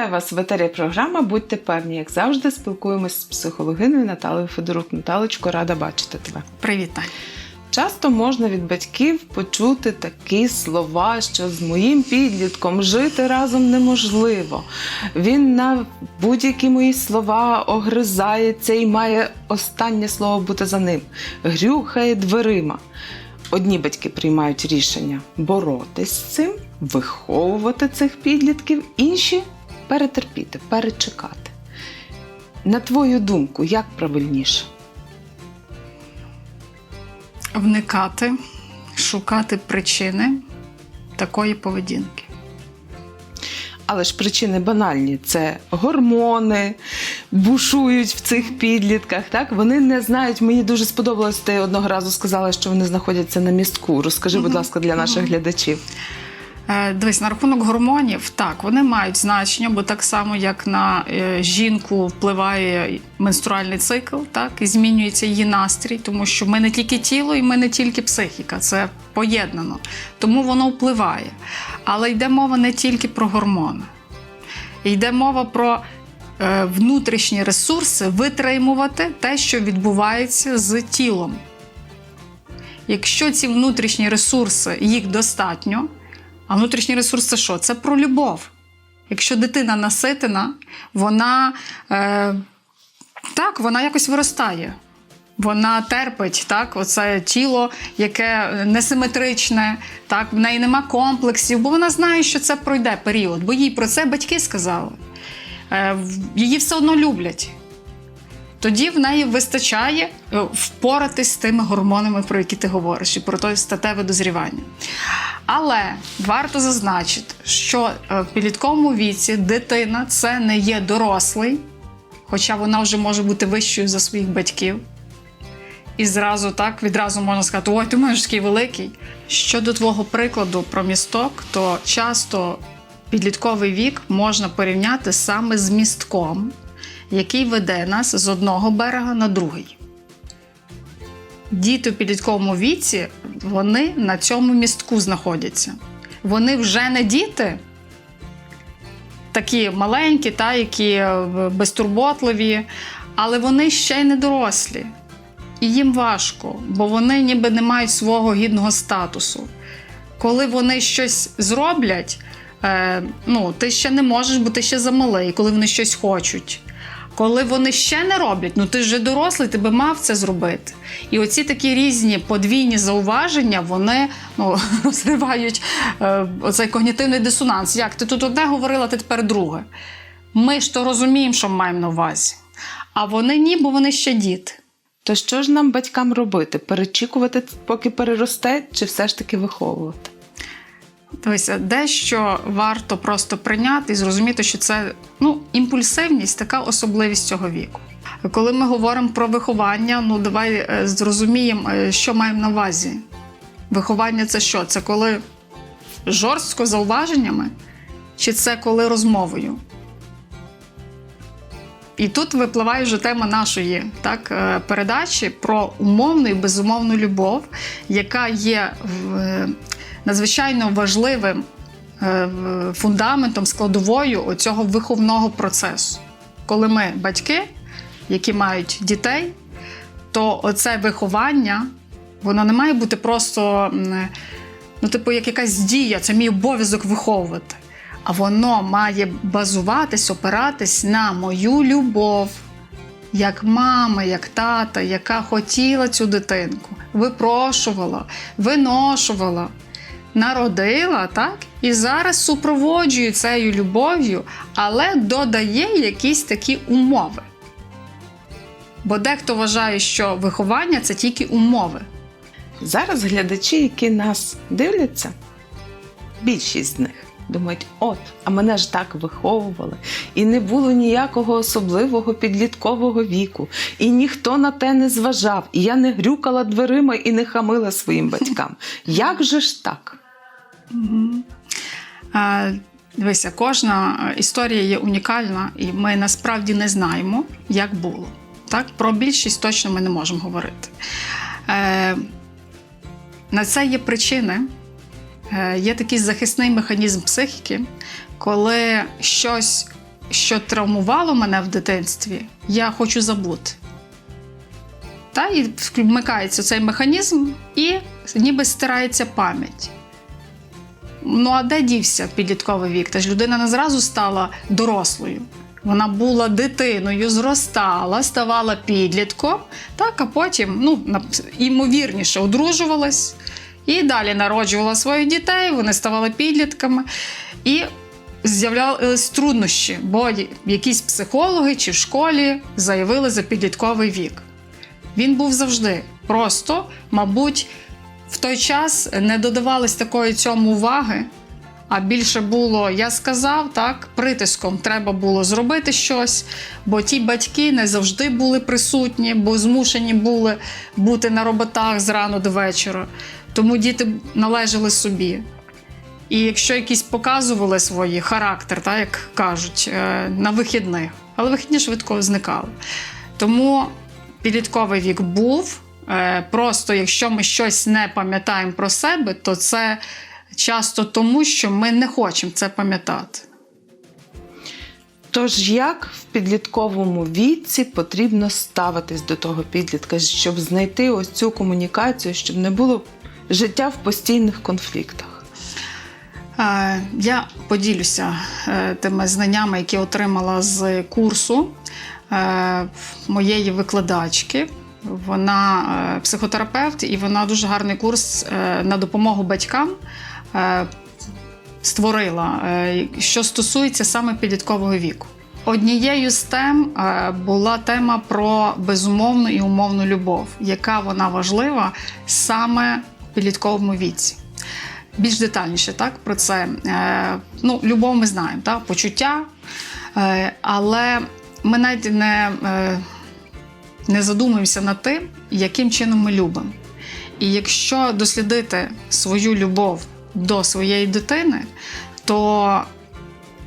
Вітаю вас в етері програма. Будьте певні, як завжди, спілкуємось з психологиною Наталею Федорук. Наталочко, рада бачити тебе. Привіт, Часто можна від батьків почути такі слова, що з моїм підлітком жити разом неможливо. Він на будь-які мої слова огризається і має останнє слово бути за ним. Грюхає дверима. Одні батьки приймають рішення боротись з цим, виховувати цих підлітків, інші перетерпіти, перечекати. На твою думку, як правильніше? Вникати, шукати причини такої поведінки. Але ж причини банальні: це гормони бушують в цих підлітках. Так вони не знають. Мені дуже сподобалось. Ти одного разу сказала, що вони знаходяться на містку. Розкажи, будь ласка, для наших глядачів. Е, Дивись, на рахунок гормонів, так, вони мають значення, бо так само, як на е, жінку впливає менструальний цикл, так, і змінюється її настрій, тому що ми не тільки тіло і ми не тільки психіка, це поєднано. Тому воно впливає. Але йде мова не тільки про гормони. Йде мова про е, внутрішні ресурси витримувати те, що відбувається з тілом. Якщо ці внутрішні ресурси, їх достатньо, а внутрішній ресурс це що? Це про любов. Якщо дитина наситена, вона е, так, вона якось виростає. Вона терпить так, оце тіло, яке несиметричне, так, в неї нема комплексів, бо вона знає, що це пройде період, бо їй про це батьки сказали. Е, її все одно люблять. Тоді в неї вистачає е, впоратись з тими гормонами, про які ти говориш, і про те статеве дозрівання. Але варто зазначити, що е, в підлітковому віці дитина це не є дорослий, хоча вона вже може бути вищою за своїх батьків. І зразу так відразу можна сказати: ой, ти маєш такий великий. Щодо твого прикладу про місток, то часто підлітковий вік можна порівняти саме з містком, який веде нас з одного берега на другий. Діти в підлітковому віці вони на цьому містку знаходяться. Вони вже не діти, такі маленькі, та, які е, безтурботливі, але вони ще й не дорослі. І їм важко, бо вони ніби не мають свого гідного статусу. Коли вони щось зроблять, е, ну, ти ще не можеш, бо ти ще замалий, коли вони щось хочуть. Коли вони ще не роблять, ну ти ж вже дорослий, ти би мав це зробити. І оці такі різні подвійні зауваження, вони ну, розривають е, оцей когнітивний дисонанс. Як ти тут одне говорила, ти тепер друге. Ми ж то розуміємо, що маємо на увазі. А вони ні, бо вони ще діти. То що ж нам батькам робити? Перечікувати, поки переросте, чи все ж таки виховувати? Дивися, дещо варто просто прийняти і зрозуміти, що це ну, імпульсивність, така особливість цього віку. Коли ми говоримо про виховання, ну давай е, зрозуміємо, е, що маємо на увазі. Виховання це що? Це коли жорстко зауваженнями, чи це коли розмовою? І тут випливає вже тема нашої так, е, передачі про умовну і безумовну любов, яка є надзвичайно важливим е, фундаментом, складовою цього виховного процесу. Коли ми батьки, які мають дітей, то оце виховання, воно не має бути просто, ну, типу, як якась дія, це мій обов'язок виховувати. А воно має базуватись, опиратись на мою любов, як мама, як тата, яка хотіла цю дитинку, випрошувала, виношувала, народила, так? І зараз супроводжує цією любов'ю, але додає якісь такі умови. Бо дехто вважає, що виховання це тільки умови. Зараз глядачі, які нас дивляться, більшість з них думають: от, а мене ж так виховували, і не було ніякого особливого підліткового віку, і ніхто на те не зважав, і я не грюкала дверима і не хамила своїм батькам. Як же ж так? Дивися, кожна історія є унікальна, і ми насправді не знаємо, як було. Так? Про більшість точно ми не можемо говорити. Е, на це є причини. Е, є такий захисний механізм психіки, коли щось що травмувало мене в дитинстві, я хочу забути. Та, і вмикається цей механізм, і ніби стирається пам'ять. Ну, а де дівся підлітковий вік? Та ж людина не зразу стала дорослою. Вона була дитиною, зростала, ставала підлітком, так, а потім, ну, ймовірніше, одружувалась і далі народжувала своїх дітей, вони ставали підлітками. І з'являлись труднощі, бо якісь психологи чи в школі заявили за підлітковий вік. Він був завжди. Просто, мабуть, в той час не додавалось такої цьому уваги, а більше було, я сказав, так, притиском треба було зробити щось, бо ті батьки не завжди були присутні, бо змушені були бути на роботах з рано до вечора. Тому діти належали собі. І якщо якісь показували свої характер, так, як кажуть, е, на вихідних, але вихідні швидко зникали. Тому підлітковий вік був. Е, Просто якщо ми щось не пам'ятаємо про себе, то це часто тому, що ми не хочемо це пам'ятати. Тож як в підлітковому віці потрібно ставитись до того підлітка, щоб знайти ось цю комунікацію, щоб не було життя в постійних конфліктах? Е, Я поділюся е, тими знаннями, які отримала з курсу моєї викладачки. Вона е, психотерапевт, і вона дуже гарний курс е, на допомогу батькам е, створила, що стосується саме підліткового віку. Однією з тем була тема про безумовну і умовну любов, яка вона важлива саме в підлітковому віці. Більш детальніше так, про це. Ну, любов ми знаємо, так, почуття, але ми навіть не, не задумуємося над тим, яким чином ми любимо. І якщо дослідити свою любов до своєї дитини, то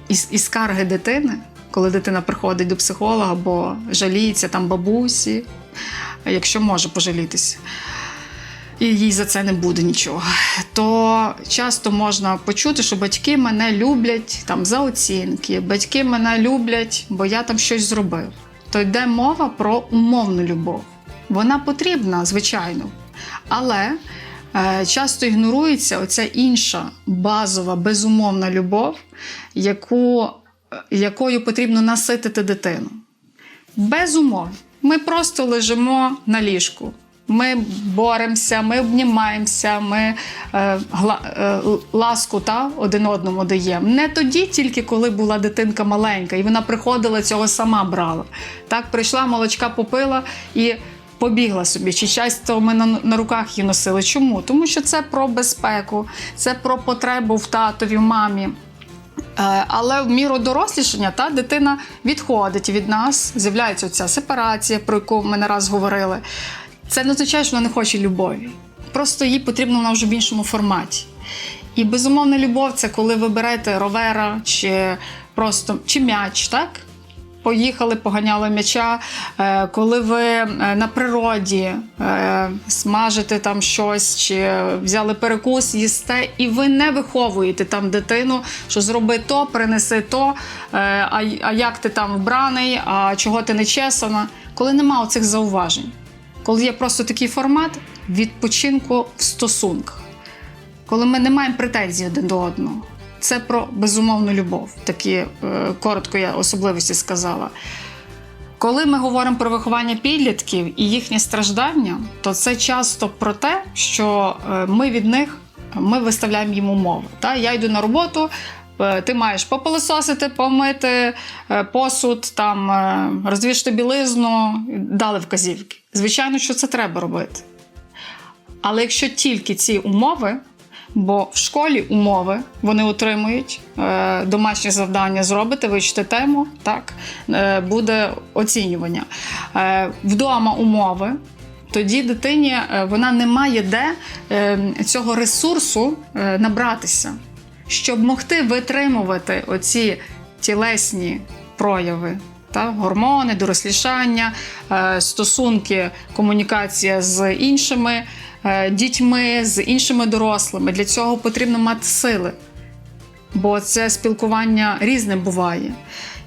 із, із скарги дитини, коли дитина приходить до психолога або жаліється там бабусі, якщо може пожалітися, і їй за це не буде нічого, то часто можна почути, що батьки мене люблять там за оцінки, батьки мене люблять, бо я там щось зробив. То йде мова про умовну любов. Вона потрібна, звичайно, але е, часто ігнорується оця інша базова, безумовна любов, яку, е, якою потрібно наситити дитину. Без умов. Ми просто лежимо на ліжку. Ми боремося, ми обнімаємося, ми е, гла, е, ласку та, один одному даємо. Не тоді, тільки коли була дитинка маленька, і вона приходила, цього сама брала. Так, прийшла, молочка попила і побігла собі. Чи часто ми на, на руках її носили. Чому? Тому що це про безпеку, це про потребу в татові, в мамі. Е, Але в міру дорослішання та дитина відходить від нас, з'являється ця сепарація, про яку ми не раз говорили. Це не означає, що вона не хоче любові. Просто їй потрібно вона вже в іншому форматі. І безумовна любов це коли ви берете ровера чи просто чи м'яч, так? Поїхали, поганяли м'яча. Е, Коли ви е, на природі е, смажите там щось, чи взяли перекус, їсте, і ви не виховуєте там дитину, що зроби то, принеси то, а як ти там вбраний, а чого ти не чесана. Коли нема оцих зауважень, коли є просто такий формат відпочинку в стосунках, коли ми не маємо претензій один до одного. Це про безумовну любов. Такі е, коротко я особливості сказала. Коли ми говоримо про виховання підлітків і їхнє страждання, то це часто про те, що е, ми від них ми виставляємо їм умови. Та? Я йду на роботу, е, ти маєш попилисосити, помити посуд, там, е, білизну, дали вказівки. Звичайно, що це треба робити. Але якщо тільки ці умови, бо в школі умови вони отримують е, домашнє завдання зробити, вивчити тему, так е, буде оцінювання. Е, вдома умови. Тоді дитині вона не має де цього ресурсу набратися, щоб могти витримувати оці тілесні прояви. Та, гормони, дорослішання, е, стосунки, комунікація з іншими е, дітьми, з іншими дорослими. Для цього потрібно мати сили, бо це спілкування різне буває.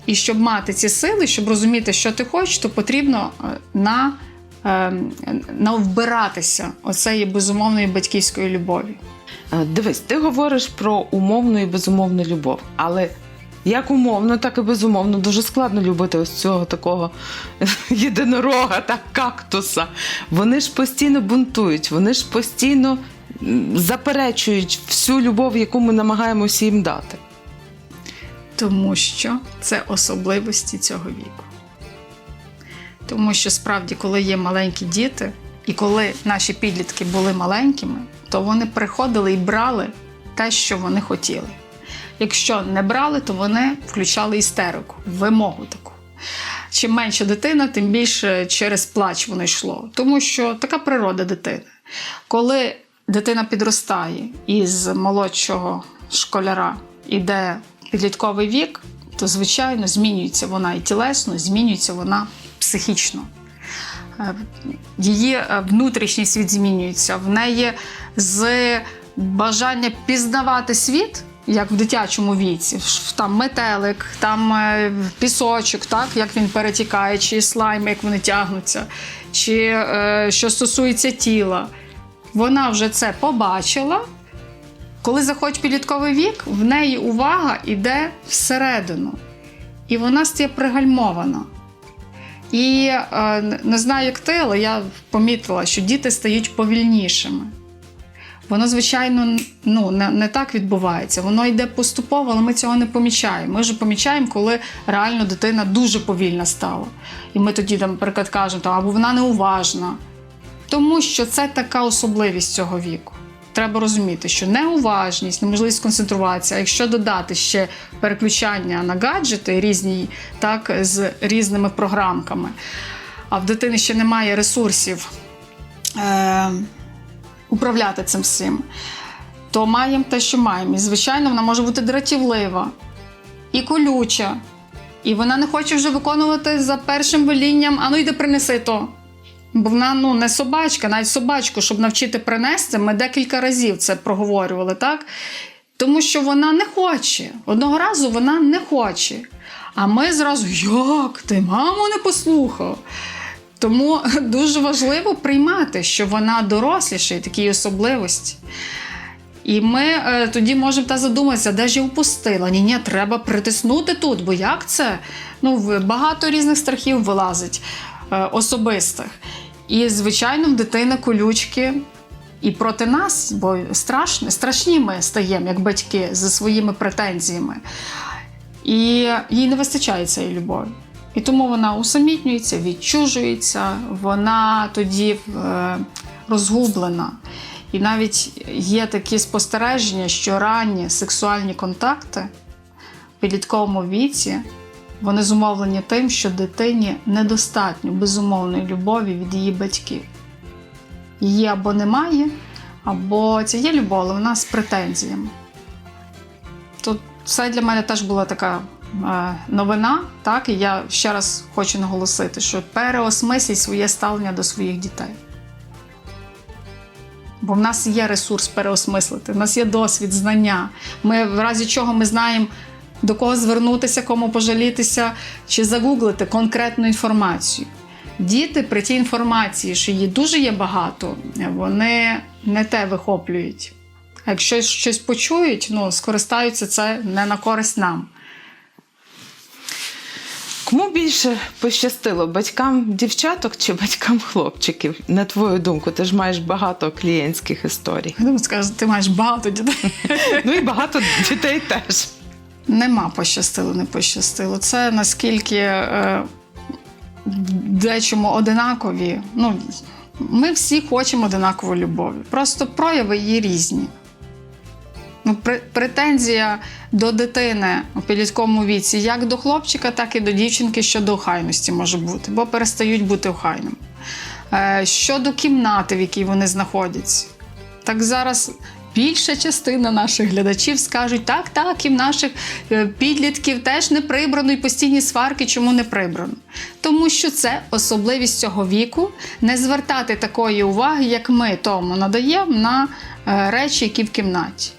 І щоб мати ці сили, щоб розуміти, що ти хочеш, то потрібно е, на, е, на вбиратися оцеї безумовної батьківської любові. Дивись, ти говориш про умовну і безумовну любов, але як умовно, так і безумовно дуже складно любити ось цього такого єдинорога, так, кактуса. Вони ж постійно бунтують, вони ж постійно заперечують всю любов, яку ми намагаємося їм дати. Тому що це особливості цього віку. Тому що справді, коли є маленькі діти, і коли наші підлітки були маленькими, то вони приходили і брали те, що вони хотіли. Якщо не брали, то вони включали істерику, вимогу таку. Чим менша дитина, тим більше через плач воно йшло. Тому що така природа дитини. Коли дитина підростає і з молодшого школяра іде підлітковий вік, то звичайно змінюється вона і тілесно, змінюється вона психічно. Е, Її е, внутрішній світ змінюється. В неї з бажання пізнавати світ, як в дитячому віці, там метелик, там е, пісочок, так, як він перетікає, чи слайми, як вони тягнуться, чи е, що стосується тіла. Вона вже це побачила. Коли заходить підлітковий вік, в неї увага йде всередину. І вона стає пригальмована. І е, не знаю, як ти, але я помітила, що діти стають повільнішими. Воно, звичайно, ну, не, не так відбувається. Воно йде поступово, але ми цього не помічаємо. Ми вже помічаємо, коли реально дитина дуже повільна стала. І ми тоді, там, наприклад, кажемо, або вона неуважна. Тому що це така особливість цього віку. Треба розуміти, що неуважність, неможливість концентруватися, а якщо додати ще переключання на гаджети різні, так, з різними програмками, а в дитини ще немає ресурсів е, управляти цим всім, то маємо те, що маємо. І, звичайно, вона може бути дратівлива і колюча. І вона не хоче вже виконувати за першим велінням, а ну йди принеси то. Бо вона ну не собачка, навіть собачку, щоб навчити принести, ми декілька разів це проговорювали, так? Тому що вона не хоче. Одного разу вона не хоче. А ми зразу, як ти, маму, не послухав. Тому дуже важливо приймати, що вона доросліша і такі особливості. І ми е, тоді можемо та задуматися, де ж я упустила. Ні, ні, треба притиснути тут, бо як це? Ну, багато різних страхів вилазить е, особистих. І, звичайно, в дитини колючки і проти нас, бо страшні, страшні ми стаємо, як батьки, зі своїми претензіями. І їй не вистачає цієї любові. І тому вона усамітнюється, відчужується, вона тоді е, розгублена. І навіть є такі спостереження, що ранні сексуальні контакти в підлітковому віці вони зумовлені тим, що дитині недостатньо безумовної любові від її батьків. Її або немає, або це є любов, але вона з претензіями. Тут це для мене теж була така новина, так, і я ще раз хочу наголосити, що переосмисліть своє ставлення до своїх дітей. Бо в нас є ресурс переосмислити, в нас є досвід, знання. Ми в разі чого ми знаємо, до кого звернутися, кому пожалітися, чи загуглити конкретну інформацію. Діти при тій інформації, що її дуже є багато, вони не те вихоплюють. А якщо щось почують, ну, скористаються це не на користь нам. Кому більше пощастило батькам дівчаток чи батькам хлопчиків? На твою думку, ти ж маєш багато клієнтських історій. Я думаю, скажу, ти маєш багато дітей. Ну і багато дітей теж. Нема пощастило, не пощастило. Це наскільки е, дечому одинакові. Ну, ми всі хочемо одинакової любові. Просто прояви її різні. Ну, претензія до дитини у підлітковому віці як до хлопчика, так і до дівчинки щодо охайності може бути, бо перестають бути охайними. Е, щодо кімнати, в якій вони знаходяться. Так зараз більша частина наших глядачів скажуть, так, так, і в наших е, підлітків теж не прибрано і постійні сварки, чому не прибрано? Тому що це особливість цього віку не звертати такої уваги, як ми тому надаємо на е, речі, які в кімнаті.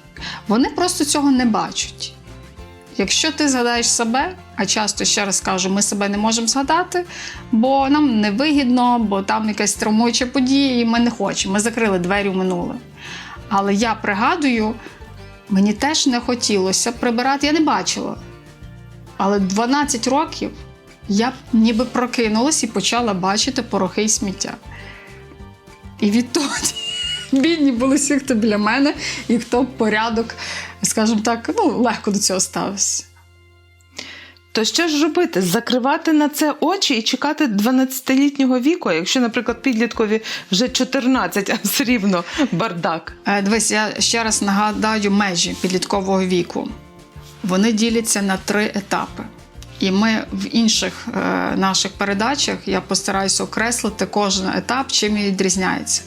Вони просто цього не бачать. Якщо ти згадаєш себе, а часто ще раз кажу, ми себе не можемо згадати, бо нам невигідно, бо там якась травмуюча подія, і ми не хочемо. Ми закрили двері в минуле. Але я пригадую, мені теж не хотілося прибирати, я не бачила. Але 12 років я ніби прокинулась і почала бачити порохи і сміття. І відтоді бідні були всі, хто біля мене, і хто порядок, скажімо так, ну, легко до цього ставився. То що ж робити? Закривати на це очі і чекати 12-літнього віку, якщо, наприклад, підліткові вже 14, а все рівно бардак. Е, Дивись, я ще раз нагадаю межі підліткового віку. Вони діляться на три етапи. І ми в інших е, наших передачах я постараюся окреслити кожен етап, чим він відрізняється.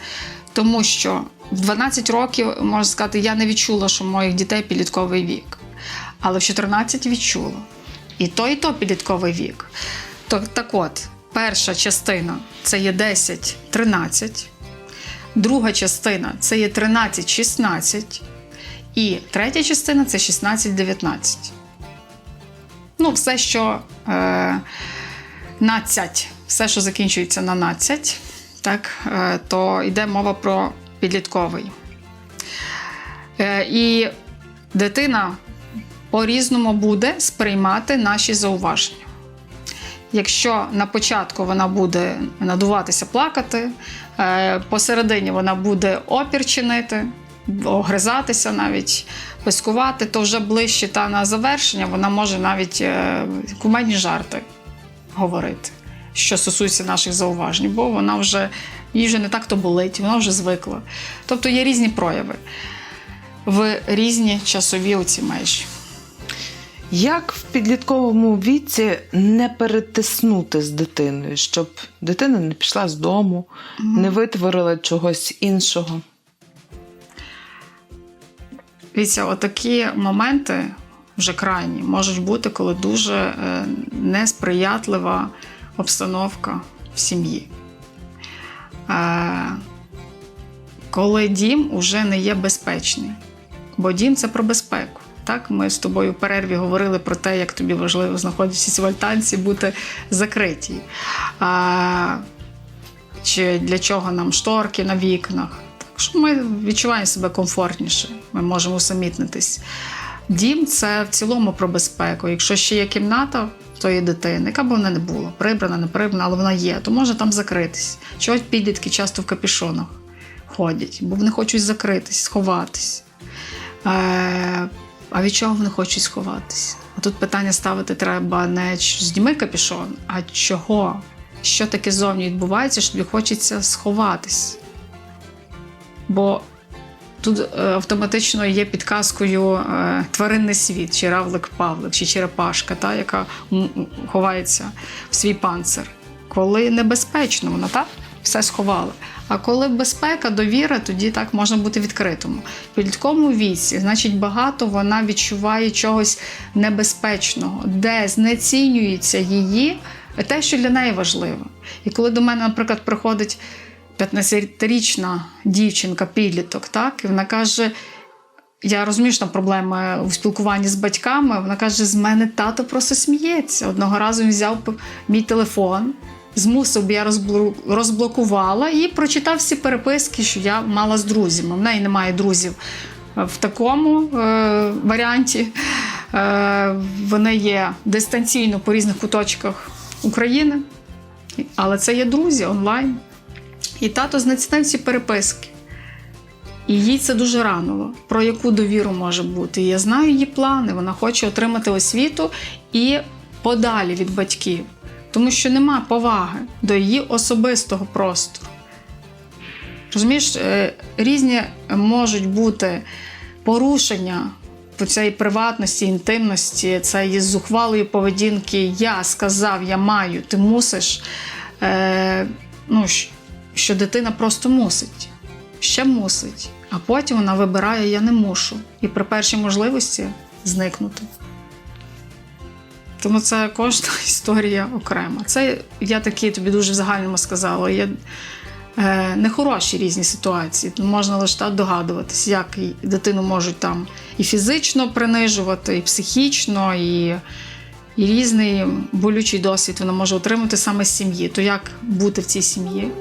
Тому що в 12 років, можна сказати, я не відчула, що в моїх дітей підлітковий вік. Але в 14 відчула. І то, і то підлітковий вік. То, так от, перша частина це є 10-13. Друга частина це є 13-16. І третя частина це 16-19. Ну, все, що е, нацять, все, що закінчується на нацять, так, е, то йде мова про підлітковий. Е, і дитина по-різному буде сприймати наші зауваження. Якщо на початку вона буде надуватися, плакати, е, посередині вона буде опір чинити, огризатися навіть, пискувати, то вже ближче та на завершення вона може навіть кумедні жарти говорити, що стосується наших зауважень, бо вона вже їй вже не так то болить, вона вже звикла. Тобто є різні прояви в різні часові оці межі. Як в підлітковому віці не перетиснути з дитиною, щоб дитина не пішла з дому, не витворила чогось іншого? Дивіться, отакі моменти вже крайні можуть бути, коли дуже е, несприятлива обстановка в сім'ї. Е, коли дім уже не є безпечний. Бо дім це про безпеку. Так, ми з тобою в перерві говорили про те, як тобі важливо, знаходячись в альтанці, бути закритій. А, чи для чого нам шторки на вікнах. Так що ми відчуваємо себе комфортніше, ми можемо усамітнитись. Дім це в цілому про безпеку. Якщо ще є кімната тої дитини, яка б вона не була, прибрана, не прибрана, але вона є, то може там закритись. Чогось підлітки часто в капішонах ходять, бо вони хочуть закритись, сховатись. Е, а від чого вони хочуть сховатись? Тут питання ставити треба не зніми капішон, а чого? Що таке зовні відбувається, що тобі хочеться сховатись. Бо тут е, автоматично є підказкою е, тваринний світ, чи равлик Павлик, чи черепашка, та, яка ховається в свій панцир. Коли небезпечно, вона так все сховала. А коли безпека, довіра, тоді так можна бути відкритому. В підлітковому віці, значить, багато вона відчуває чогось небезпечного, де знецінюється її те, що для неї важливо. І коли до мене, наприклад, приходить 15-річна дівчинка, підліток, так, і вона каже. Я розумію, що там проблеми у спілкуванні з батьками. Вона каже: з мене тато просто сміється. Одного разу він взяв мій телефон, змусив, я розблокувала і прочитав всі переписки, що я мала з друзями. В неї немає друзів в такому е, варіанті. Е, вони є дистанційно по різних куточках України, але це є друзі онлайн. І тато знецінив ці переписки. І їй це дуже рануло. Про яку довіру може бути? Я знаю її плани. Вона хоче отримати освіту і подалі від батьків, тому що нема поваги до її особистого простору. Розумієш, е, різні можуть бути порушення по цій приватності, інтимності, цієї зухвалої поведінки. Я сказав, я маю, ти мусиш. Е, ну, що дитина просто мусить, ще мусить, а потім вона вибирає я не мушу. І при першій можливості зникнути. Тому це кожна історія окрема. Це я такі тобі дуже в загальному сказала. Є е, нехороші різні ситуації. Можна лише так догадуватись, як дитину можуть там і фізично принижувати, і психічно, і, і різний болючий досвід вона може отримати саме з сім'ї. То як бути в цій сім'ї?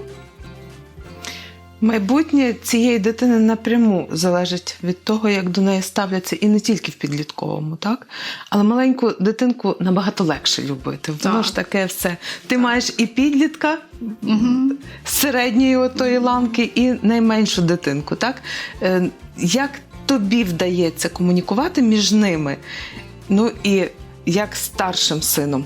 Майбутнє цієї дитини напряму залежить від того, як до неї ставляться, і не тільки в підлітковому, так? Але маленьку дитинку набагато легше любити. Воно Так. ж таке все. Ти маєш і підлітка Угу. середньої отої ланки, і найменшу дитинку. Так? Е, Як тобі вдається комунікувати між ними? Ну і як старшим сином?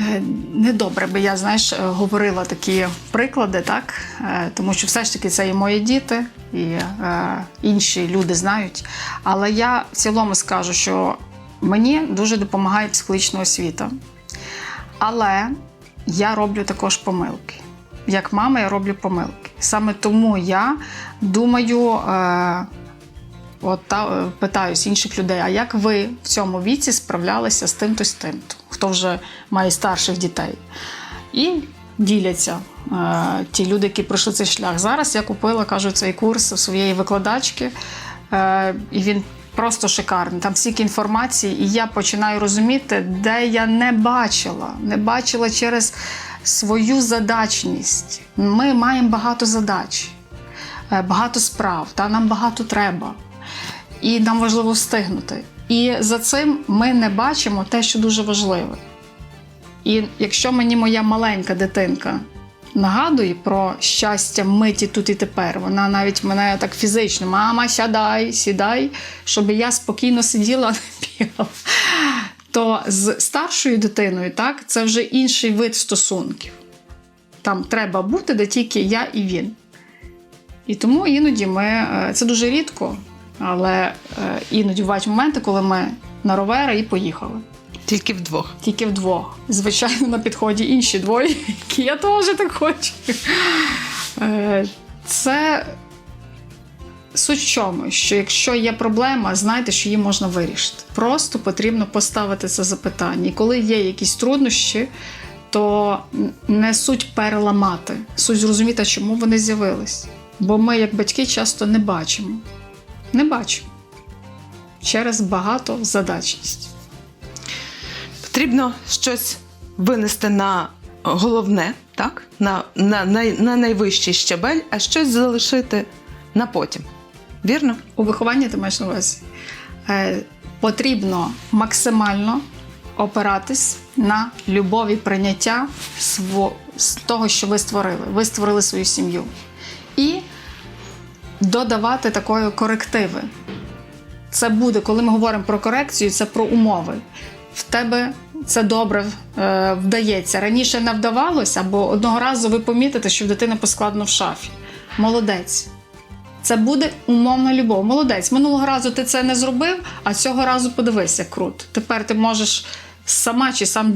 Е, Недобре би я, знаєш, е, говорила такі приклади, так? Е, Тому що все ж таки це і мої діти, і інші люди знають. Але я в цілому скажу, що мені дуже допомагає психологічна освіта. Але я роблю також помилки. Як мама, я роблю помилки. Саме тому я думаю, от та, е, питаюсь інших людей, а як ви в цьому віці справлялися з тим-то з тим-то, хто вже має старших дітей? І діляться е, ті люди, які пройшли цей шлях. Зараз я купила, кажу, цей курс своєї викладачки, е, і він просто шикарний. Там стільки інформації, і я починаю розуміти, де я не бачила, не бачила через свою задачність. Ми маємо багато задач, е, багато справ, та нам багато треба. І нам важливо встигнути. І за цим ми не бачимо те, що дуже важливе. І якщо мені моя маленька дитинка нагадує про щастя миті тут і тепер, вона навіть мене так фізично, мама, сядай, сідай, щоб я спокійно сиділа, не бігала. То з старшою дитиною, так, це вже інший вид стосунків. Там треба бути, де тільки я і він. І тому іноді ми е, це дуже рідко, але е, іноді бувають моменти, коли ми на ровери і поїхали. Тільки вдвох. Тільки вдвох. Звичайно, на підході інші двоє, які я теж так хочу. Е, Це суть в чому, що якщо є проблема, знайте, що її можна вирішити. Просто потрібно поставити це запитання. І коли є якісь труднощі, то не суть переламати, суть зрозуміти, чому вони з'явились. Бо ми, як батьки, часто не бачимо. Не бачимо через багатозадачність. Потрібно щось винести на головне, так? На, на, на, на найвищий щабель, а щось залишити на потім. Вірно? У вихованні ти маєш на увазі. Е, потрібно максимально опиратись на любові прийняття сво, з того, що ви створили. Ви створили свою сім'ю. І додавати такої корективи. Це буде, коли ми говоримо про корекцію, це про умови. В тебе це добре е, вдається. Раніше не вдавалося, або одного разу ви помітите, що в дитини поскладно в шафі. Молодець. Це буде умовна любов. Молодець. Минулого разу ти це не зробив, а цього разу подивись, як круто. Тепер ти можеш сама чи сам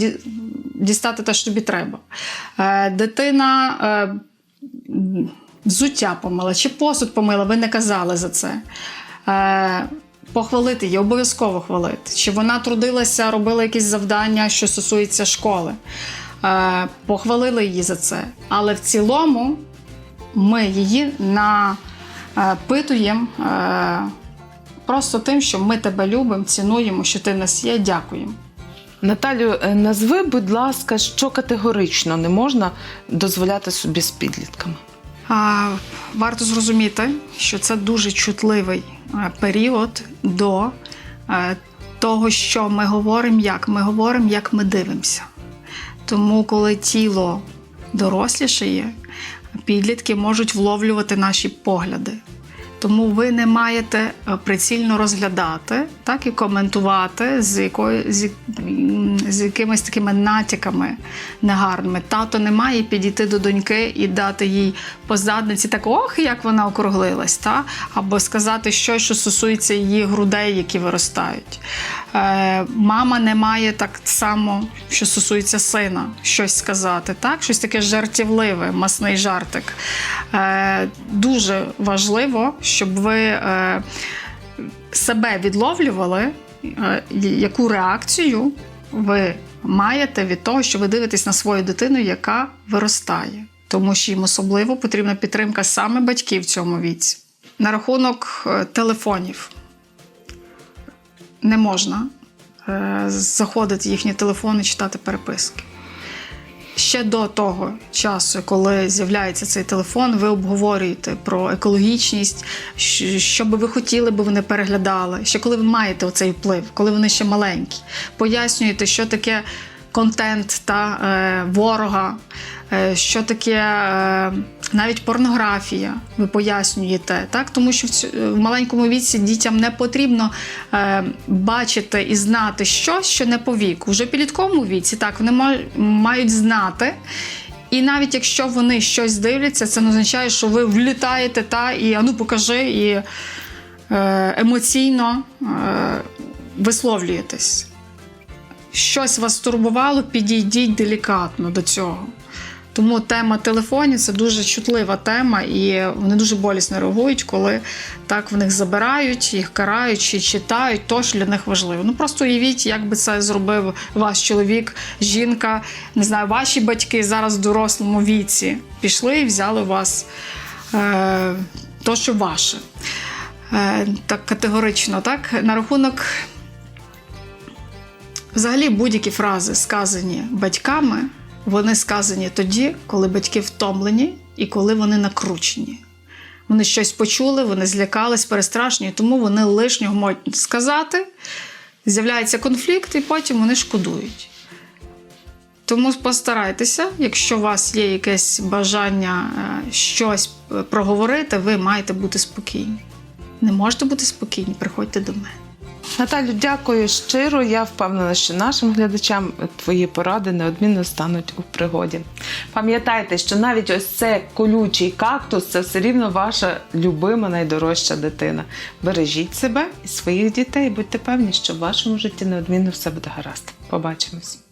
дістати те, що тобі треба. Е, дитина е, взуття помила чи посуд помила, ви не казали за це. Е, похвалити її, обов'язково хвалити. Чи вона трудилася, робила якісь завдання, що стосується школи. Е, похвалили її за це. Але в цілому ми її напитуємо е, просто тим, що ми тебе любимо, цінуємо, що ти в нас є, дякуємо. Наталю, е, назви, будь ласка, що категорично не можна дозволяти собі з підлітками. Варто зрозуміти, що це дуже чутливий е, період до е, того, що ми говоримо, як ми говоримо, як ми дивимося. Тому, коли тіло дорослішає, підлітки можуть вловлювати наші погляди. Тому ви не маєте е, прицільно розглядати, так і коментувати з якою з, з якимись такими натяками негарними. Тато не має підійти до доньки і дати їй по задниці так, ох, як вона округлилась, та? або сказати щось, що стосується її грудей, які виростають. Е, мама не має так само, що стосується сина, щось сказати, так? щось таке жартівливе, масний жартик. Е, дуже важливо, щоб ви е, себе відловлювали, яку реакцію ви маєте від того, що ви дивитесь на свою дитину, яка виростає. тому що їм особливо потрібна підтримка саме батьків в цьому віці. На рахунок телефонів не можна е, заходити в їхні телефони, читати переписки. Ще до того часу, коли з'являється цей телефон, ви обговорюєте про екологічність, що би ви хотіли, би вони переглядали. Ще коли ви маєте оцей вплив, коли вони ще маленькі, пояснюєте, що таке контент та е, ворога, е, що таке е, навіть порнографія. Ви пояснюєте, так тому що в, цю- в маленькому віці дітям не потрібно е, бачити і знати щось, що не по віку. Вже підлітковому віці так вони мають знати. І навіть якщо вони щось дивляться, це не означає, що ви влітаєте та і ану покажи і е, емоційно е, висловлюєтесь. Щось вас турбувало, підійдіть делікатно до цього. Тому тема телефонів це дуже чутлива тема, і вони дуже болісно реагують, коли так в них забирають, їх карають чи читають, то що для них важливо. Ну просто уявіть, як би це зробив ваш чоловік, жінка, не знаю, ваші батьки зараз в дорослому віці пішли і взяли у вас е, то, що ваше. Е, так категорично, так? На рахунок Взагалі будь-які фрази, сказані батьками, вони сказані тоді, коли батьки втомлені і коли вони накручені. Вони щось почули, вони злякались, перестрашені, тому вони лишнього можуть сказати, з'являється конфлікт, і потім вони шкодують. Тому постарайтеся, якщо у вас є якесь бажання е, щось е, проговорити, ви маєте бути спокійні. Не можете бути спокійні, приходьте до мене. Наталю, дякую щиро. Я впевнена, що нашим глядачам твої поради неодмінно стануть у пригоді. Пам'ятайте, що навіть ось цей колючий кактус це все рівно ваша любима найдорожча дитина. Бережіть себе і своїх дітей, будьте певні, що в вашому житті неодмінно все буде гаразд. Побачимось.